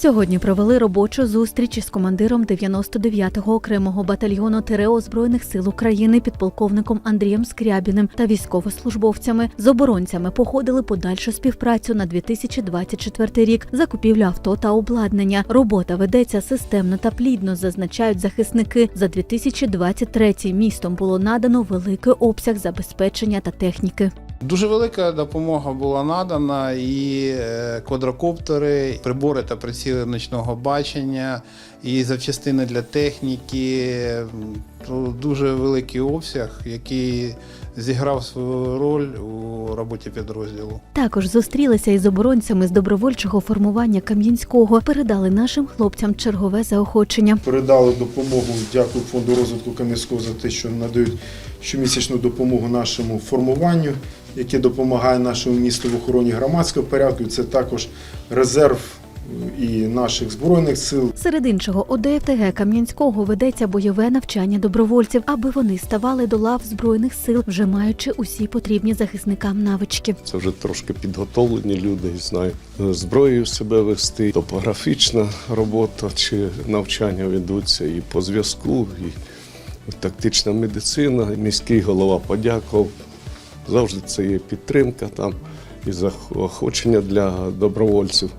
Сьогодні провели робочу зустріч із командиром 99-го окремого батальйону ТРО Збройних сил України підполковником Андрієм Скрябіним та військовослужбовцями. З оборонцями походили подальшу співпрацю на 2024 рік, закупівлю авто та обладнання. Робота ведеться системно та плідно, зазначають захисники. За 2023 містом було надано великий обсяг забезпечення та техніки. Дуже велика допомога була надана і квадрокоптери, квадрокоптери, прибори та приціли ночного бачення, і запчастини для техніки. Дуже великий обсяг, який зіграв свою роль у роботі підрозділу. Також зустрілися із оборонцями з добровольчого формування Кам'янського. Передали нашим хлопцям чергове заохочення. передали допомогу. Дякую фонду розвитку Кам'янського за те, що надають щомісячну допомогу нашому формуванню, яке допомагає нашому місту в охороні громадського порядку. Це також резерв і наших збройних сил. Серед іншого, у ДФТГ Кам'янського ведеться бойове навчання добровольців, аби вони ставали до лав збройних сил, вже маючи усі потрібні захисникам навички. Це вже трошки підготовлені люди знають е, зброєю себе вести. Топографічна робота чи навчання ведуться і по зв'язку, і тактична медицина. Міський голова подякував. Завжди це є підтримка там і заохочення для добровольців.